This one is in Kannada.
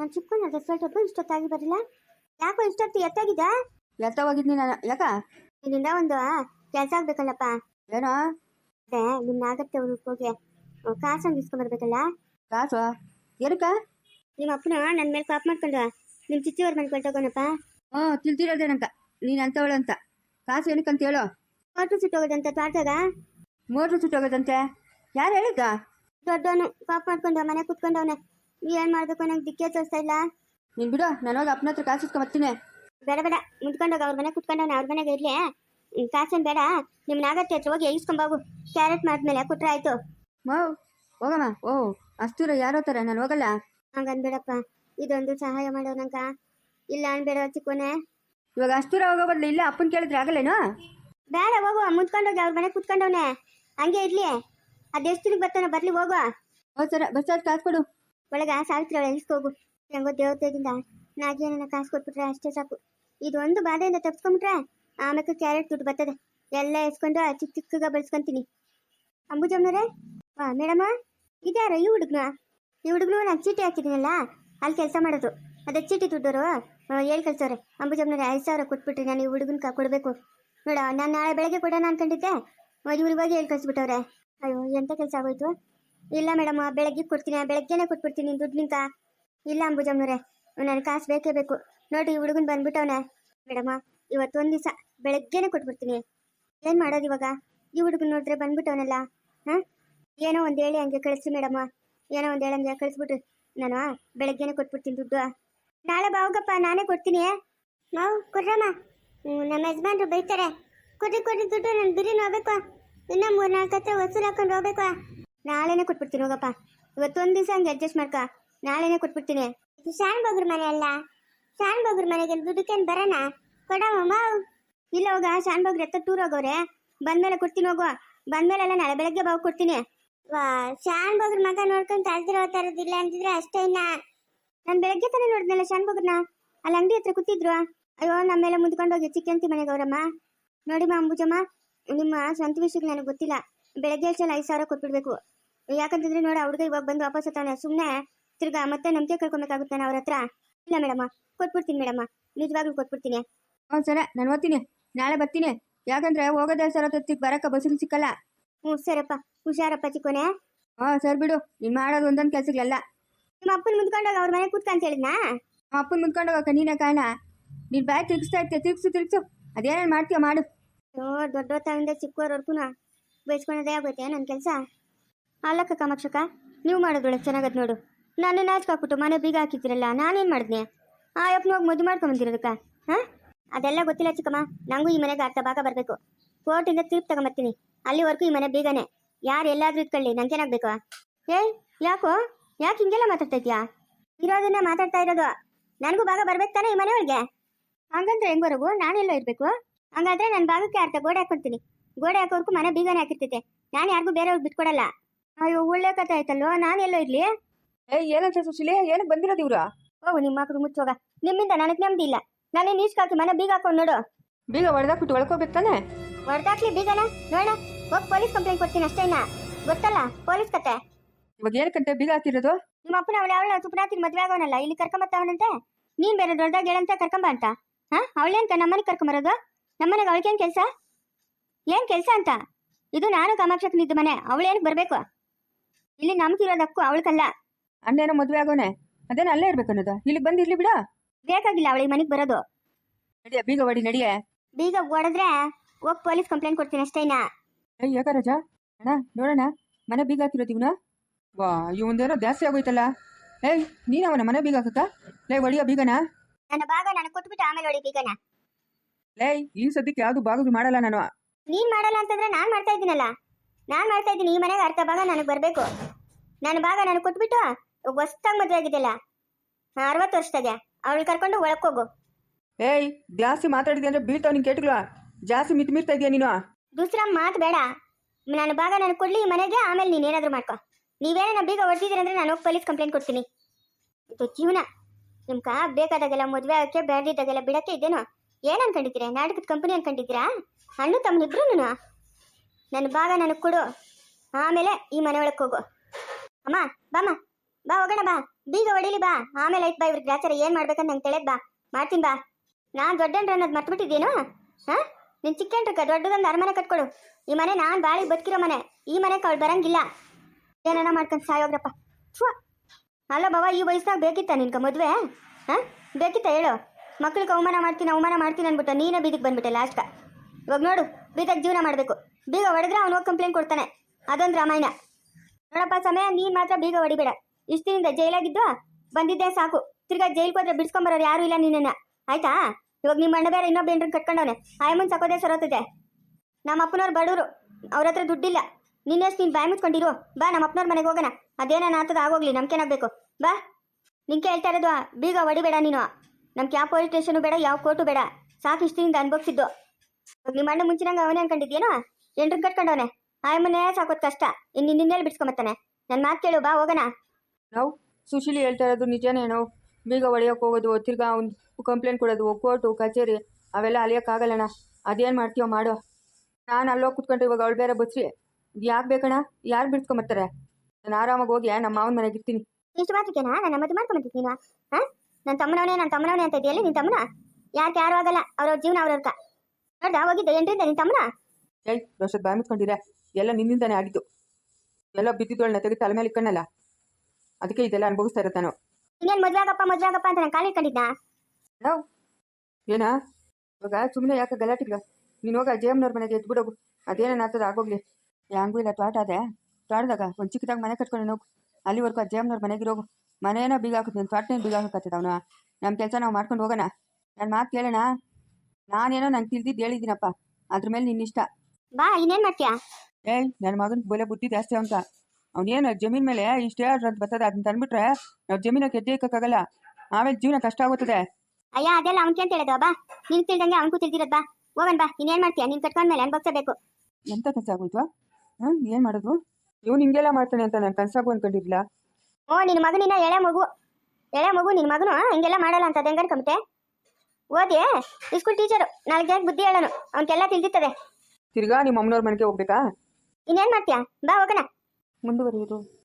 ನಾನು ಚಿಕ್ಕನ ಸ್ವಲ್ಪ ಇಷ್ಟೊತ್ತಾಗಿ ಬರಲಿಲ್ಲ ಯಾಕೋ ಇಷ್ಟೊತ್ತು ಎತ್ತಾಗಿದ್ದ? ಎತ್ತವಾಗಿದ್ದೀನಿ ನಾನು. ಯಾಕ? ನಿನ್ನಿಂದ ಒಂದು ಕೆಲಸ ಆಗ್ಬೇಕಲ್ಲಪ್ಪ. ಏನೋ? ಅದೇ ನಿನ್ನ ಆಗತ್ತೆ ಅವ್ರು ಹೋಗಿ. ಕಾಸಂಗ್ ಇಸ್ಕೊಂಡ್ಬರ್ಬೇಕಲ್ಲ ಕಾಸು? ಏನಕ್ಕ ನಿಮ್ಮ ಅಪ್ಪನ ನನ್ನ ಮೇಲೆ ಕಾಪ್ ಮಾಡ್ಕೊಂಡು ನಿಮ್ಮ ಚಿಚ್ಚಿಯವ್ರ ಮನೆ ಕೊಟ್ಟೋಗೋಣಪ್ಪ ಹ್ಞೂ ತಿಳ್ತಿರೋದೇನಂತ ನೀನು ಅಂತವಳು ಅಂತ. ಕಾಸು ಏನಕ್ಕಂತ ಹೇಳು. ಮೋಟ್ರು ಸುಟ್ಟೋಗೋದಂತ ತೋಟದಾಗ ಮೋಟ್ರು ಸುಟ್ಟೋಗೋದಂತೆ ಯಾರು ಹೇಳಿದ್ದ? ದೊಡ್ಡವನು ಕಾಪ್ ಮಾಡ್ಕೊಂಡು ಮನೆ ಕುತ್ಕೊಂಡವನೆ. ಏನ್ ಮಾಡ್ಬೇಕು ನಂಗೆ ದಿಕ್ಕೇ ತೋರಿಸ್ತಾ ಇಲ್ಲ. ನೀನು ಬಿಡು ನಾನು ಹೋಗಿ ಅಪ್ಪನ ಹತ್ರ ಕಾಸು ಇಸ್ಕೊಂಬರ್ತೀನಿ ಬೇಡ ಬೇಡ ಮುಂದ್ಕೊಂಡೋಗ ಅವ್ರ ಮನೆ ಕುತ್ಕೊಂಡವನೆ ಅವ್ರ ಮನೆಗೆ ಇರ್ಲಿ. ಕಾಸೇನ್ ಬೇಡ ನಿಮ್ಮ ನಾಗತ್ತೆ ಹತ್ರ ಹೋಗಿ ಇಸ್ಕೊಂಬೋಗು ಕ್ಯಾರೆಟ್ ಮಾಡಿದ್ಮೇಲೆ ಕೊಟ್ರೆ ಆಯ್ತು. ಮೋ ಹೋಗಮ್ಮ ಓ ಅಷ್ಟೂರ ಯಾರೋ ಥರ ನಾನು ಹೋಗಲ್ಲ. ಹಂಗನ್ಬೇಡಪ್ಪ ಇದೊಂದು ಸಹಾಯ ಮಾಡೋ ನಂಗ. ಇಲ್ಲ ಅನ್ಬೇಡ ಚಿಕ್ಕೋನೆ. ಇವಾಗ ಅಷ್ಟೂರ ಹೋಗೋ ಬದಲು ಇಲ್ಲ ಅಪ್ಪನ ಕೇಳಿದ್ರೆ ಆಗಲೇನೋ ಬೇಡ ಹೋಗು ಮುಂದ್ಕೊಂಡೋಗಿ ಅವ್ರ ಮನೆ ಕುತ್ಕೊಂಡವನೆ. ಹಂಗೆ ಇರ್ಲಿ. ಅದೆಷ್ಟು ದಿನಕ್ಕೆ ಬರ್ತಾನೆ ಬರ್ಲಿ ಹೋಗುವ. ಹೋ ಸರ ಬಸ್ ಚಾರ್ಜ್ ಕಾಸು ಕೊಡು. ಒಳಗ ಸಾವಿತ್ರಿ ಅವಳು ಎಲ್ಸ್ಕೋಗು ಹೆಂಗೋ ದೇವತೆಯಿಂದ ನಾಗೇನ ಕಾಸು ಕೊಟ್ಬಿಟ್ರೆ ಅಷ್ಟೇ ಸಾಕು. ಇದೊಂದು ಬಾಧೆಯಿಂದ ತಪ್ಸ್ಕೊಂಬಿಟ್ರೆ ಆಮೇಲೆ ಕ್ಯಾರೆಟ್ ದುಡ್ಡು ಬರ್ತದೆ. ಎಲ್ಲ ಎಸ್ಕೊಂಡು ಚಿಕ್ಕ ಚಿಕ್ಕಗ ಬೆಳೆಸ್ಕೊಂತೀನಿ. ಅಂಬುಜಮ್ಮನವ್ರೆ ಹಾ ಮೇಡಮ, ಇದ್ಯಾರ ಈ ಹುಡುಗನ? ಈ ಹುಡುಗನು ನಾನು ಚೀಟಿ ಹಾಕಿದ್ದೀನಲ್ಲ, ಅಲ್ಲಿ ಕೆಲಸ ಮಾಡೋದು. ಅದೇ ಚೀಟಿ ದುಡ್ಡವರು ಹೇಳಿ ಕಳ್ಸೋರೆ ಅಂಬುಜಮ್ಮನವ್ರೆ, ಐದು ಸಾವಿರ ಕೊಟ್ಬಿಟ್ರಿ, ನಾನು ಈ ಹುಡುಗನ ಕೊಡಬೇಕು ನೋಡ, ನಾನು ನಾಳೆ ಬೆಳಗ್ಗೆ ಕೊಡೋಣ ಅನ್ಕೊಂಡಿದ್ದೆ. ಇವ್ರಿಗೆ ಹೇಳಿ ಕಳಿಸ್ಬಿಟ್ಟವ್ರೆ. ಅಯ್ಯೋ, ಎಂತ ಕೆಲಸ ಆಗೋಯ್ತು? ಇಲ್ಲ ಮೇಡಮ್ ಬೆಳಗ್ಗೆ ಕೊಡ್ತೀನಿ ಬೆಳಗ್ಗೆನೆ ಕೊಟ್ಬಿಡ್ತೀನಿ ದುಡ್ಡು ನಿಂಕ ಇಲ್ಲ ಅಂಬುಜಮ್ಮನವ್ರೆ, ನನಗೆ ಕಾಸು ಬೇಕೇ ಬೇಕು. ನೋಡಿ ಹುಡುಗನ್ ಬಂದ್ಬಿಟ್ಟವನೆ. ಮೇಡಮ ಇವತ್ತೊಂದು ದಿವಸ ಬೆಳಗ್ಗೆನೆ ಕೊಟ್ಬಿಡ್ತೀನಿ. ಏನು ಮಾಡೋದು ಇವಾಗ? ಈ ಹುಡುಗನ್ ನೋಡಿದ್ರೆ ಬಂದ್ಬಿಟ್ಟವನಲ್ಲ, ಹಾಂ? ಏನೋ ಒಂದು ಹೇಳಿ ಹಂಗೆ ಕಳಿಸಿ ಮೇಡಮ. ಏನೋ ಒಂದು ಹೇಳಿ ಹಂಗೆ ಕಳಿಸ್ಬಿಟ್ರಿ. ನಾನು ಬೆಳಗ್ಗೆನೆ ಕೊಟ್ಬಿಡ್ತೀನಿ ದುಡ್ಡು. ನಾಳೆ ಬಾವುಗಪ್ಪ ನಾನೇ ಕೊಡ್ತೀನಿ. ನಾವು ಕೊಡ್ರಮ್ಮ. ನಮ್ಮ ಯಜಮಾನ್ರು ಬೈತಾರೆ. ಕೊಡ್ರಿ ಕೊಡ್ರಿ ದುಡ್ಡು, ನಾನು ಬಿರಿ ನೋಡ್ಬೇಕು ಇನ್ನ ಮೂರು ನಾಲ್ಕು ಹತ್ರ ವಸೂಲ್ ಹಾಕೊಂಡು ಹೋಗ್ಬೇಕು. ನಾಳೆನೆ ಕೊಟ್ಬಿಡ್ತೀನಿ, ಹೋಗಪ್ಪ. ಇವತ್ತೊಂದು ದಿವಸ ಹಂಗೆ ಅಡ್ಜಸ್ಟ್ ಮಾಡ್ಕ. ನಾಳೆನೇ ಕೊಟ್ಬಿಡ್ತೀನಿ. ಇದು ಶಾನ್ ಬಗ್ರ ಮನೆ ಅಲ್ಲ? ಶಾನ್ ಬಗ್ರ ಮನೆಗೆ ದುಡ್ಡಕ್ಕೇನು ಬರೋಣ ಕೊಡಮ್ಮ ಇಲ್ಲ, ಹೋಗ. ಶಾನ್ ಬಗ್ರ ಎತ್ತ ಟೂರ್ ಹೋಗೋರೆ. ಬಂದ್ಮೇಲೆ ಕೊಡ್ತೀನಿ ಹೋಗುವ ಬಂದ್ಮೇಲೆಲ್ಲ ನಾಳೆ ಬೆಳಗ್ಗೆ ಬಾವು ಕೊಡ್ತೀನಿ. ವಾ, ಶಾನ್ ಬಗ್ರ ಮಗ ನೋಡ್ಕೊಂಡು ಕಳ್ದಿರೋ ತರದಿಲ್ಲ ಅಂತಿದ್ರೆ ಅಷ್ಟೇ ಇನ್ನ. ನಾನು ಬೆಳಗ್ಗೆ ತಾನೇ ನೋಡಿದ್ನಲ್ಲ ಶಾನ್ ಬಗ್ರನ? ಅಲ್ಲಿ ಅಂಗಡಿ ಹತ್ರ ಕೂತಿದ್ರು. ಅಯ್ಯೋ ನಮ್ಮ ಮೇಲೆ ಮುಂದ್ಕೊಂಡು ಹೋಗಿ ಚಿಕ್ಕಂತಿ ಮನೆಗೆ ಅವರಮ್ಮ. ನೋಡಿಮ್ಮ ಅಂಬುಜಮ್ಮ, ನಿಮ್ಮ ಸ್ವಂತ ವಿಷಯಕ್ಕೆ ನನಗೆ ಗೊತ್ತಿಲ್ಲ. ಬೆಳಗ್ಗೆ ಅಷ್ಟೆಲ್ಲ ಐದು ಸಾವಿರ ಕೊಟ್ಬಿಡ್ಬೇಕು. ಯಾಕಂತಂದ್ರೆ ನೋಡ ಹುಡುಗ ಇವಾಗ ಬಂದು ವಾಪಸ್ ಹೋಗ್ತಾನೆ ಸುಮ್ಮನೆ ತಿರ್ಗಾ ಮತ್ತೆ ನಂಬಿಕೆ ಕಳ್ಕೊಬೇಕಾಗುತ್ತೆ ನಾನು ಅವ್ರ ಹತ್ರ. ಇಲ್ಲ ಮೇಡಮ್ಮ ಕೊಟ್ಬಿಡ್ತೀನಿ ಮೇಡಮ್ಮ. ನಿಜವಾಗ್ಲೂ ಕೊಟ್ಬಿಡ್ತೀನಿ. ಹ್ಞೂ ಸರ ನಾನು ಓದ್ತೀನಿ. ನಾಳೆ ಬರ್ತೀನಿ. ಯಾಕಂದ್ರೆ ಹೋಗೋದೇ ಸರ ತತ್ತಿಗೆ ಬರಕ್ಕೆ ಬಸ್ಸಲ್ಲಿ ಸಿಕ್ಕಲ್ಲ. ಹ್ಞೂ ಸರಪ್ಪ ಹುಷಾರಪ್ಪ ಚಿಕ್ಕೋನೆ. ಹಾಂ ಸರ್ ಬಿಡು ನೀನು ಮಾಡೋದು ಒಂದೊಂದು ಕೆಲಸಗಳೆಲ್ಲ. ನಿಮ್ಮ ಅಪ್ಪನ ಮುಂದ್ಕೊಂಡೋಗ ಅವ್ರ ಮನೆ ಕೂತ್ಕಂತ ಹೇಳಿದ್ನಾ? ಅಪ್ಪನ ಮುಂದ್ಕೊಂಡೋಗಕ್ಕ ನೀನೇ ಕಾರಣ ನೀನು ಬಾಯ್ ತಿರ್ಗಿಸ್ತಾ ಇರ್ತೀಯ ತಿರ್ಗಿಸು ತಿರ್ಗಿಸು. ಅದೇನೇನು ಮಾಡ್ತೀಯ ಮಾಡು. ಓ ದೊಡ್ಡ ತಾವಿಂದ ಚಿಕ್ಕವರವರೆಗೂ ಬೈಸ್ಕೊಳೋದೇ ಆಗುತ್ತೆ ನನ್ನ ಕೆಲಸ? ಅಲ್ಲಕ್ಕ ಕಾಮಾಕ್ಷಕ ನೀವು ಮಾಡೋದೊಳೆ ಚೆನ್ನಾಗದ್ ನೋಡು. ನಾನು ನಾಚ್ಕಾಕ್ಬಿಟ್ಟು ಮನೆ ಬೀಗ ಹಾಕಿದ್ದೀರಲ್ಲ ನಾನೇನು ಮಾಡಿದ್ನೆ? ಆ ಯಪ್ಪನ ಹೋಗಿ ಮದುವೆ ಮಾಡ್ಕೊಂಬಂದಿರೋದಕ್ಕ ಹಾಂ? ಅದೆಲ್ಲ ಗೊತ್ತಿಲ್ಲ ಚಿಕ್ಕಮ್ಮ, ನಂಗೂ ಈ ಮನೆಗೆ ಅರ್ಥ ಭಾಗ ಬರಬೇಕು. ಕೋರ್ಟಿಂದ ತೀರ್ಪು ತಗೊಂಬರ್ತೀನಿ, ಅಲ್ಲಿವರೆಗೂ ಈ ಮನೆ ಬೀಗನೆ. ಯಾರು ಎಲ್ಲಾದರೂ ಇಟ್ಕೊಳ್ಳಿ ನಂಗೇನಾಗಬೇಕು? ಏಯ್ ಯಾಕೋ? ಯಾಕೆ ಹಿಂಗೆಲ್ಲ ಮಾತಾಡ್ತಾ ಇರೋದನ್ನ ಮಾತಾಡ್ತಾ ಇರೋದು, ನನಗೂ ಭಾಗ ಬರ್ಬೇಕು ತಾನೇ ಈ ಮನೆಯೊಳಗೆ? ಹಂಗಂದ್ರೆ ಹೆಂಗ್ ನಾನೆಲ್ಲ ಇರಬೇಕು? ಹಂಗಾದ್ರೆ ನನ್ನ ಭಾಗಕ್ಕೆ ಅರ್ಥ ಗೋಡೆ ಹಾಕೊಂತೀನಿ. ಗೋಡೆ ಹಾಕೋರ್ಗೂ ಮನೆ ಬೀಗನೇ ಹಾಕಿರ್ತೈತೆ. ನಾನು ಯಾರಿಗೂ ಬೇರೆಯವ್ರಿಗೆ ಬಿಟ್ಕೊಡಲ್ಲ. ಅಯ್ಯೋ ಒಳ್ಳೆ ಕತೆ ಆಯ್ತಲ್ವ? ನಾನೆಲ್ಲೋ ಇರ್ಲಿ? ಏಯ್ ಏನಂತ ಸುಶೀಲಿ? ಏನಕ್ಕೆ ಬಂದಿರೋದು ಇವ್ರ? ಓ ನಿಮ್ಮ ಮಕ್ಳು ಮುಚ್ಚೋಗ. ನಿಮ್ಮಿಂದ ನನಗೆ ನೆಮ್ಮದಿ ಇಲ್ಲ. ನಾನೇ ನೀಸ್ಕಾಕಿ ಮನೆ ಬೀಗ ಹಾಕೊಂಡು ನೋಡು. ಬೀಗ ಹೊಡೆದಾಕ್ಬಿಟ್ಟು ಒಳ್ಕೋಬೇಕು ತಾನೆ? ಹೊಡೆದಾಕ್ಲಿ ಬೀಗನ? ನೋಡ ಹೋಗ್ ಪೊಲೀಸ್ ಕಂಪ್ಲೇಂಟ್ ಕೊಡ್ತೀನಿ ಅಷ್ಟೇನ ಗೊತ್ತಲ್ಲ ಪೊಲೀಸ್ ಕತೆ? ಇವಾಗ ಏನಕ್ಕಂತೆ ಬೀಗ ಹಾಕಿರೋದು ನಿಮ್ಮ ಅಪ್ಪನ ಅವಳೆ ಅವಳ ಸುಪ್ರಾತಿನ ಮದ್ವೆ ಆಗೋನಲ್ಲ ಇಲ್ಲಿ ಕರ್ಕೊಂಬತ್ತವನಂತೆ ನೀನ್ ಬೇರೆ ದೊಡ್ಡದಾಗ ಹೇಳಂತ ಕರ್ಕೊಂಬ ಅಂತ. ಹಾ ಅವಳೇನ್ಕ ನಮ್ಮನೆ ಕರ್ಕೊಂಬರೋದು? ನಮ್ಮನೆಗೆ ಅವಳಿಗೇನ್ ಕೆಲಸ? ಏನ್ ಕೆಲಸ ಅಂತ? ಇದು ನಾನು ಕಾಮಾಕ್ಷಕನಿದ್ದ ಮನೆ ಅವಳೇನಕ್ಕೆ ಬರ್ಬೇಕು? ಇಲ್ಲಿ ನಮ್ಗಿರೋದಕ್ಕೂ ಅವಳಕಲ್ಲ ಅಣ್ಣೇನೋ ಮದ್ವೆ ಆಗೋಣ ಅದೇನೋ ಅಲ್ಲೇ ಇರ್ಬೇಕು ಅನ್ನೋದು? ಇಲ್ಲಿ ಬಂದಿರ್ಲಿ ಇರ್ಲಿ ಬಿಡ. ಬೇಕಾಗಿಲ್ಲ ಅವಳಿಗೆ ಮನೆಗೆ ಬರೋದು. ನಡಿಯ ಬೀಗ ಹೊಡಿ ನಡಿಯ. ಬೀಗ ಹೊಡೆದ್ರೆ ಹೋಗಿ ಪೊಲೀಸ್ ಕಂಪ್ಲೇಂಟ್ ಕೊಡ್ತೀನಿ ಅಷ್ಟೇನಾ ಏಯ್ ಯಾಕ ರಜಾ? ಅಣ್ಣ ನೋಡೋಣ ಮನೆ ಬೀಗ ಹಾಕಿರೋದಿವ್ನ ಇವನ? ವಾ ಇವಂದೇನೋ ಜಾಸ್ತಿ ಆಗೋಯ್ತಲ್ಲ. ಏಯ್ ನೀನು ಅವನ ಮನೆ ಬೀಗ ಹಾಕಕ್ಕ? ಲೇ ಒಡಿಯ ಬೀಗನ? ನನ್ನ ಭಾಗ ನನಗೆ ಕೊಟ್ಬಿಟ್ಟು ಆಮೇಲೆ ಹೊಡಿ ಬೀಗನ. ಲೇಯ್ ಈ ಸದ್ಯಕ್ಕೆ ಯಾವುದು ಭಾಗಗಳು ಮಾಡಲ್ಲ ನಾನು. ನೀನ್ ಮಾಡಲ್ಲ ಅಂತಂದ್ರೆ ನಾನ್ ಮಾಡ್ತಾ ಇದ್ದೀನಲ್ಲ. ನಾನ್ ಮಾಡ್ತಾ ಇದ್ದೀನಿ ಈ ಮನೆಗೆ ಅರ್ಧ ಭಾಗ ನನಗೆ ಬರಬೇಕು. ನನ್ನ ಭಾಗ ನನಗೆ ಕೊಟ್ಬಿಟ್ಟು ಹೊಸ್ದಾಗಿ ಮದುವೆ ಆಗಿದ್ದಿಲ್ಲ ಅರವತ್ತು ವರ್ಷದಾಗೆ ಅವಳು ಕರ್ಕೊಂಡು ಒಳಕ್ ಹೋಗು. ಏಯ್ ಜಾಸ್ತಿ ಮಾತಾಡಿದ್ಯಾ ಅಂದ್ರೆ ಬೀಳ್ತಾವ ನಿನ್ ಕೇಟ್ಗಳು? ಜಾಸ್ತಿ ಮಿತ್ ಮೀರ್ತಾ ಇದೀಯ ನೀನು? ದೂಸರ ಮಾತು ಬೇಡ. ನನ್ನ ಭಾಗ ನನಗೆ ಕೊಡ್ಲಿ ಈ ಮನೆಗೆ ಆಮೇಲೆ ನೀನ್ ಏನಾದ್ರು ಮಾಡ್ಕೊ. ನೀವೇನ ಬೀಗ ಹೊಡೆದಿದ್ದೀರಿ ಅಂದ್ರೆ ನಾನು ಹೋಗಿ ಪೊಲೀಸ್ ಕಂಪ್ಲೇಂಟ್ ಕೊಡ್ತೀನಿ. ಇದು ಜೀವನ. ಕಾ ಬೇಕಾದಾಗೆಲ್ಲ ಮದುವೆ ಆಗಕ್ಕೆ ಬೇಡದಿದ್ದಾಗೆಲ್ಲ ಬಿಡಕ್ಕೆ ಇದೇನೋ? ಏನ್ ಅನ್ಕೊಂಡಿದ್ದೀರಾ? ನಾಟಕದ ಕಂಪನಿ ಅನ್ಕೊಂಡಿದ್ದೀರಾ? ಹಣ್ಣು ತಮ್ಮನಿಬ್ರು ನನ್ನ ಭಾಗ ನನಗೆ ಕೊಡು. ಆಮೇಲೆ ಈ ಮನೆ ಒಳಗೆ ಹೋಗು. ಅಮ್ಮ, ಬಾಮ್ಮ, ಬಾ, ಹೋಗೋಣ, ಬಾ. ಬೀಗ ಹೊಡಿಲಿ, ಬಾ. ಆಮೇಲೆ ಐತ್ ಬಾ, ಇವ್ರಿಗೆ ಗ್ರಾಚಾರ ಏನು ಮಾಡ್ಬೇಕಂತ ನಂಗೆ ತಿಳಿದ್ ಬಾ. ಮಾಡ್ತೀನಿ ಬಾ. ನಾನು ದೊಡ್ಡನ್ರ ಅನ್ನೋದು ಮರ್ತ್ಬಿಟ್ಟಿದ್ದೇನು ಹಾ? ನಿನ್ ಚಿಕ್ಕನ್ರಕ್ಕ, ದೊಡ್ಡದೊಂದು ಅರಮನೆ ಕಟ್ಕೊಡು. ಈ ಮನೆ ನಾನು ಬಾಳಿ ಬದುಕಿರೋ ಮನೆ. ಈ ಮನೆಗೆ ಅವಳು ಬರಂಗಿಲ್ಲ. ಏನಾರ ಮಾಡ್ಕೊಂಡು ಸಾಯೋಗ್ರಪ್ಪ. ಥು. ಅಲ್ಲ ಬಾವ, ಈ ವಯಸ್ಸಾಗ ಬೇಕಿತ್ತ ನಿನ್ಕ ಮದುವೆ? ಹಾಂ? ಬೇಕಿತ್ತ ಹೇಳು. ಮಕ್ಳಿಗೆ ಅವಮಾನ ಮಾಡ್ತೀನಿ ಅವಮಾನ ಮಾಡ್ತೀನಿ ಅಂದ್ಬಿಟ್ಟು ನೀನೇ ಬೀದಿಗೆ ಬಂದ್ಬಿಟ್ಟೆ ಲಾಸ್ಟ್ ಇವಾಗ ನೋಡು. ಬೀದಾಗ ಜೀವನ ಮಾಡಬೇಕು. ಬೀಗ ಹೊಡೆದ್ರೆ ಅವನು ಹೋಗಿ ಕಂಪ್ಲೇಂಟ್ ಕೊಡ್ತಾನೆ. ಅದೊಂದು ರಾಮಾಯಣ. ನೋಡಪ್ಪ ಸಮಯ ನೀನ್ ಮಾತ್ರ ಬೀಗ ಹೊಡಿಬೇಡ. ಇಷ್ಟಿನಿಂದ ಜೈಲಾಗಿದ್ದು ಬಂದಿದ್ದೆ ಸಾಕು. ತಿರ್ಗಾ ಜೈಲ್ಗೆ ಹೋದ್ರೆ ಬಿಡ್ಸ್ಕೊಂಬರೋರು ಯಾರು ಇಲ್ಲ ನಿನ್ನ ಆಯ್ತಾ? ಇವಾಗ ನಿಮ್ಮ ಅಣ್ಣ ಬೇರೆ ಇನ್ನೊಬ್ಬ ಏನ್ರ ಕಟ್ಕೊಂಡವನೆ. ಆಯಮ್ಮನ್ ಸಕೋದೆ ಸರೋತದೆ ನಮ್ಮ ಅಪ್ಪನವ್ರು ಬಡವರು. ಅವ್ರ ಹತ್ರ ದುಡ್ಡಿಲ್ಲ. ನಿನ್ನೆಷ್ಟು ನೀನು ಬಾಯಿ ಮುಚ್ಕೊಂಡಿರು? ಬಾ, ನಮ್ಮ ಅಪ್ಪನವ್ರ ಮನೆಗೆ ಹೋಗೋಣ. ಅದೇನ ಆತದ ಆಗೋಗ್ಲಿ ನಮ್ಗೇನಾಗಬೇಕು ಬಾ. ನಿಂಗೆ ಹೇಳ್ತಾ ಇರೋದು ಬೀಗ ಹೊಡಿಬೇಡ ನೀನು. ನಮ್ಗೆ ಯಾವ ಪೊಲೀಸ್ ಸ್ಟೇಷನು ಬೇಡ, ಯಾವ ಕೋರ್ಟು ಬೇಡ. ಸಾಕು ಇಷ್ಟಿನಿಂದ ಅನ್ಭವಿಸಿದ್ದು. ನಿಮ್ಮ ಅಣ್ಣ ಮುಂಚಿನಂಗ ಅವನೇ ಅನ್ಕೊಂಡಿದ್ಯೇನೋ? ಎಂಟ್ರನ್ನ ಕಟ್ಕೊಂಡವನೆ ಆಯಮ್ಮನೇ ಸಾಕೋದ್ ಕಷ್ಟ. ಇನ್ನು ನಿನ್ನೆಲ್ಲಿ ಬಿಡ್ಸ್ಕೊಂಬತ್ತಾನೆ. ನನ್ನ ಮಾತು ಕೇಳು ಬಾ ಹೋಗೋಣ. ನಾವು ಸುಶೀಲಿ ಹೇಳ್ತಾ ಇರೋದು ನಿಜನೇನೋ ಬೀಗ ಹೊಡೆಯೋಕೆ ಹೋಗೋದು ತಿರ್ಗಾ ಅವ್ನು ಕಂಪ್ಲೇಂಟ್ ಕೊಡೋದು ಕೋರ್ಟು ಕಚೇರಿ ಅವೆಲ್ಲ ಅಲಿಯೋಕ್ಕಾಗಲ್ಲಣ್ಣ ಅದೇನ್ ಮಾಡ್ತೀವೋ ಮಾಡೋ. ನಾನು ಅಲ್ಲೋಗಿ ಕುತ್ಕೊಂಡ್ರೆ ಇವಾಗ ಅವಳು ಬೇರೆ ಬಸ್ರಿ ಯಾಕೆ ಬೇಕಣ್ಣ? ಯಾರು ಬಿಡ್ಸ್ಕೊಂಬರ್ತಾರೆ ನಾನು ಆರಾಮಾಗಿ ಹೋಗಿ ನಮ್ಮ ಮಾವನ ಮನೆಗೆ ಇರ್ತೀನಿ. ಇಷ್ಟು ಮಾತ್ರಕ್ಕೇನಾ ನನ್ನ ಮದುವೆ ಮಾಡ್ಕೊಂಬತ್ತೀನಿ ನೀನು ಹಾ? ನನ್ನ ತಮ್ಮನವನೇ ನನ್ನ ತಮ್ಮನವನೇ ಅಂತ ಇದೆಯಲ್ಲ ನಿನ್ನ ತಮ್ಮನ? ಯಾಕೆ ಯಾರು ಆಗಲ್ಲ ಅವ್ರವ್ರ ಜೀವನ ಅವ್ರವ್ರಕ. ನೋಡ್ದ ಹೋಗಿದ್ದೆ ಎಂಟ್ರಿಂದ ನಿನ್ನ ತಮ್ಮನ? ಏಯ್ ವರ್ಷದ ಬಾಯಿ ಮುಚ್ಕೊಂಡಿರ. ಎಲ್ಲ ನಿನ್ನಿಂದಾನೆ ಆಗಿದ್ದು. ಎಲ್ಲ ಬಿದ್ದಿದ್ದೋಳ ತೆಗೆ ತಲೆ ಮೇಲೆ ಇಕ್ಕಣ್ಣಲ್ಲ. ಅದಕ್ಕೆ ಇದೆಲ್ಲ ಅನುಭವಿಸ್ತಾ ಇರತ್ತ ನಾನು. ಇನ್ನೇನು ಮದ್ವಾಗಪ್ಪ ಆಗಪ್ಪ ಮದುವೆ ಆಗಪ್ಪ ಅಂತ ನಾನು ಕಾಲಿ ನಾವು ಏನಾ? ಇವಾಗ ಸುಮ್ಮನೆ ಯಾಕೆ ಗಲಾಟಿಗ ನೀನು ಹೋಗ ಜೇಮ್ನವ್ರ ಮನೆಗೆ ಎದ್ಬಿಡೋಗು. ಅದೇನೇನು ಆಗ್ತದೆ ಆಗೋಗ್ಲಿ. ಯಾಂಗೂ ಇಲ್ಲ ತೋಟ ಅದೇ. ತೋಟದಾಗ ಒಂದು ಚಿಕ್ಕದಾಗ ಮನೆ ಕಟ್ಕೊಂಡು ಹೋಗು. ಅಲ್ಲಿವರೆಗೂ ಆ ಮನೆಗೆ ಹೋಗು ಮನೇನೋ ಬೀಗ ಹಾಕುತ್ತೆ ತೋಟನೇನು ಬೀಗ ಹಾಕತ್ತದ ಅವನು? ನಮ್ಮ ಕೆಲಸ ನಾವು ಮಾಡ್ಕೊಂಡು ಹೋಗೋಣ. ನನ್ನ ಮಾತು ಕೇಳೋಣ. ನಾನೇನೋ ನಂಗೆ ತಿಳಿದಿದ್ದು ಹೇಳಿದ್ದೀನಪ್ಪ. ಅದ್ರ ಮೇಲೆ ನಿನ್ನ ಇಷ್ಟ ಬಾ ಇನ್ನೇನು ಮಾಡ್ತೀಯಾ? ಏಯ್ ನನ್ನ ಮಗನ ಬೆಲೆ ಬುದ್ಧಿ ಜಾಸ್ತಿ ಅಂತ ಅವನೇನು ಜಮೀನ್ ಮೇಲೆ ಇಷ್ಟೇ ಅಂತ ಬರ್ತದೆ ಅದನ್ನ ತಂದ್ಬಿಟ್ರೆ ನಾವು ಜಮೀನ ಗೆದ್ದೆ ಇಕ್ಕಾಗಲ್ಲ ಆಮೇಲೆ ಜೀವನ ಕಷ್ಟ ಆಗುತ್ತದೆ ಅಯ್ಯ ಅದೆಲ್ಲ ಅವನ್ ಅಂತ ಹೇಳಿದ ಬಾ. ನಿನ್ ತಿಳ್ದಂಗೆ ಅವ್ನ್ಗೂ ತಿಳ್ದಿರೋದ್ ಬಾ. ಹೋಗನ್ ಬಾ. ಇನ್ನೇನ್ ಮಾಡ್ತೀಯ? ನೀನ್ ಕಟ್ಕೊಂಡ್ಮೇಲೆ ಅನ್ಭವಿಸಬೇಕು ಎಂತ ಕಸ ಆಗೋಯ್ತು? ಏನ್ ಏನು ಮಾಡೋದು? ಇವ್ನು ಹಿಂಗೆಲ್ಲ ಮಾಡ್ತಾನೆ ಅಂತ ನಾನು ಕನ್ಸಾಗು ಅನ್ಕೊಂಡಿರ್ಲಿಲ್ಲ ಓ ನಿನ್ ಮಗನಿನ ಎಳೆ ಮಗು. ಎಳೆ ಮಗು ನಿನ್ ಮಗನು ಹಿಂಗೆಲ್ಲ ಮಾಡಲ್ಲ ಅಂತ ಹೆಂಗ ಅನ್ಕೊಂಬಿಟ್ಟೆ? ಓದಿ ಸ್ಕೂಲ್ ಟೀಚರು ನಾಲ್ಕು ಜನಕ್ಕೆ ಬುದ್ಧಿ ಹೇಳೋನು ಅವ್ನಿಗೆಲ್ಲ ತಿಳಿದಿತ್ತದೆ ತಿರ್ಗಾ ನಿಮ್ಮ ಅಮ್ಮನವ್ರ ಮನೆಗೆ ಹೋಗ್ಬೇಕಾ? ಇನ್ನೇನ್ ಮಾಡ್ತೀಯಾ? ಬಾ ಹೋಗೋಣ. ಮುಂದುವರಿಯೋದು